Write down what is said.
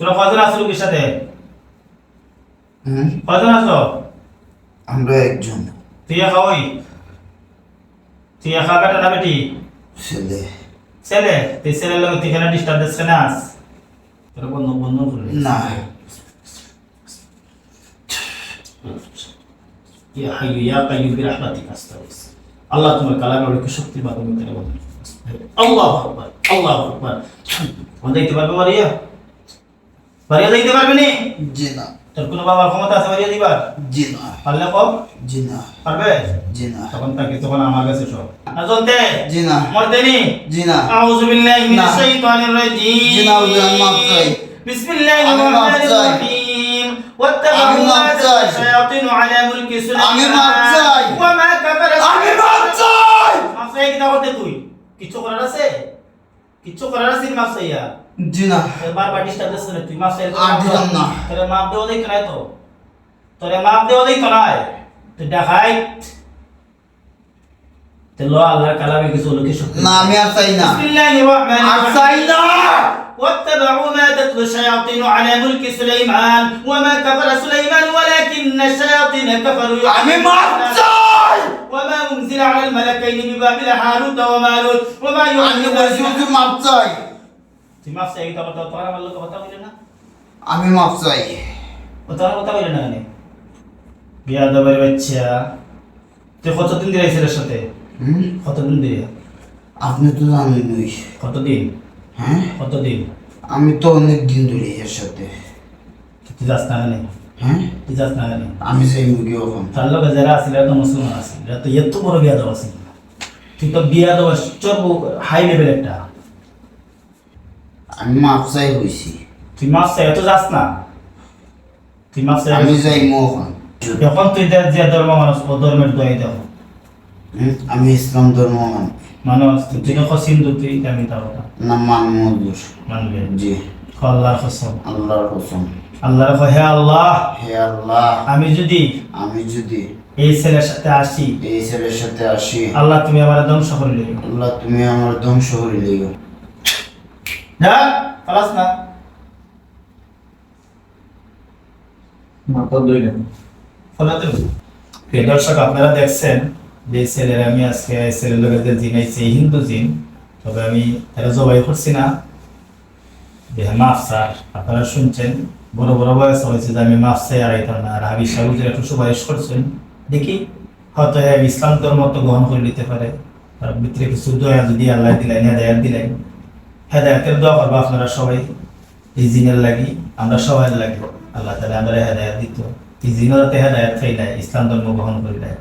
তোরা কজন আছো লোকের সাথে? হুম কজন আছো? আমরা একজন। তুই একা ওই? তুই একা বেটা না বেটি? ছেলে। ছেলে? তুই ছেলের লোক তুই কেন ডিস্টার্ব দিস কেন আস তোরা বন্ধ বন্ধ না। ইয়া হাইয়ু ইয়া কাইয়ুম বিরহমাতিকা আস্তাগফির আল্লাহ তোমার কালামে অনেক শক্তি বা তুমি তেরে বলো আল্লাহু আকবার আল্লাহু আকবার। দিতে পারবে মারিয়া দিতে পারবে নি? জি না। তোর কোনো বাবার ক্ষমতা আছে জি না। পারলে কম জি না। পারবে? জি না। তখন তাকে তখন আমার কাছে সব। জি না। মরতে নি? জি না। আউযু বিল্লাহি মিনাশ শাইতানির রাজীম। জি না, আমি মাফ চাই। বিসমিল্লাহির রহমানির রহিম। আমি মাফ চাই। শায়াতিন আলা মুলকি সুলাইমান। আমি মাফ চাই। করতে তুই? কিচ্ছু করার আছে? কিচ্ছু করার আছে নি মাফ চাইয়া জি না বারবার ডিস্টার্ব দিচ্ছে না তুই মাফ চাই আর দিলাম না। তোরে মাফ দেওয়া দেখ নাই তো তোরে মাফ দেওয়া দেখ নাই তুই দেখাই তেলো আল্লাহর কালামে কিছু লোকে শক্তি না আমি আর চাই না বিসমিল্লাহির রহমানির আর রহিম চাই না واتبعوا ما تتلو الشياطين على ملك سليمان وما كفر سليمان ولكن الشياطين كفروا আমি يعلمون মাপ চাই وما أنزل على الملكين ببابل هاروت وماروت وما আমি يعلمون বলছি হুজুর মাপ চাই তুই মাপ চাই কথা কথা তোরা আমার লোক কথা বলে না আমি মাপ চাই তোরা কথা বলে না কেন বিয়া দাবার বাচ্চা তুই কতদিন দিলে ছেলের সাথে হুম কতদিন দিলে আপনি তো জানেনই কতদিন হ্যাঁ কতদিন আমি তো অনেক দিন ধরে এর সাথে তুই যাস না কেন হ্যাঁ? তুই না কেন আমি চাই মুগি এখন তার লগে যারা আছিল এরা তো মুসলমান আছিল এরা তো এত বড় বিয়া দেওয়া আছিল তুই তো বিয়া দেওয়া চর্ব হাই লেভেল একটা। আমি মাপ চাই হইছি। তুই মাছ চাই এত যাস না। তুই মাছ চাই আমি যাই এখন। এখন তুই দেখ যে ধর্ম মানুষ ও ধর্মের দোয়াই দাও। আমি ইসলাম ধর্ম মানি। মানুষ তুই যখন সিন্ধু তুই আমি তাও না মানব মজুর মানবে। জি। আল্লাহর কসম। আল্লাহর কসম। আল্লাহর কয়, হে আল্লাহ হে আল্লাহ আমি যদি আমি যদি এই ছেলের সাথে আসি এই ছেলের সাথে আসি আল্লাহ তুমি আমার ধ্বংস করে আল্লাহ তুমি আমার ধ্বংস করে দিও। যা পালাস না। দর্শক আপনারা দেখছেন যে ছেলের আমি আজকে ছেলের লোকের যে জিন আইছে হিন্দু জিন তবে আমি এটা জবাই করছি না। যে মাফ স্যার আপনারা শুনছেন। বড় বড় বয়স হয়েছে যে আমি মাফ চাই আর এটা না। আর হাবি সাহুজের একটু সুপারিশ করছেন, দেখি হয়তো হ্যাঁ ইসলাম ধর্ম তো গ্রহণ করে নিতে পারে। তার ভিতরে কিছু দয়া যদি আল্লাহ দিলেন, হেদায়াত দিলেন। হেদায়াতের দোয়া করব আপনারা সবাই। এই জিনের লাগি, আমরা সবাই লাগি। আল্লাহ তালা আমরা হেদায়াত দিত। এই জিনের হেদায়াত খাই নাই, ইসলাম ধর্ম গ্রহণ করি নাই।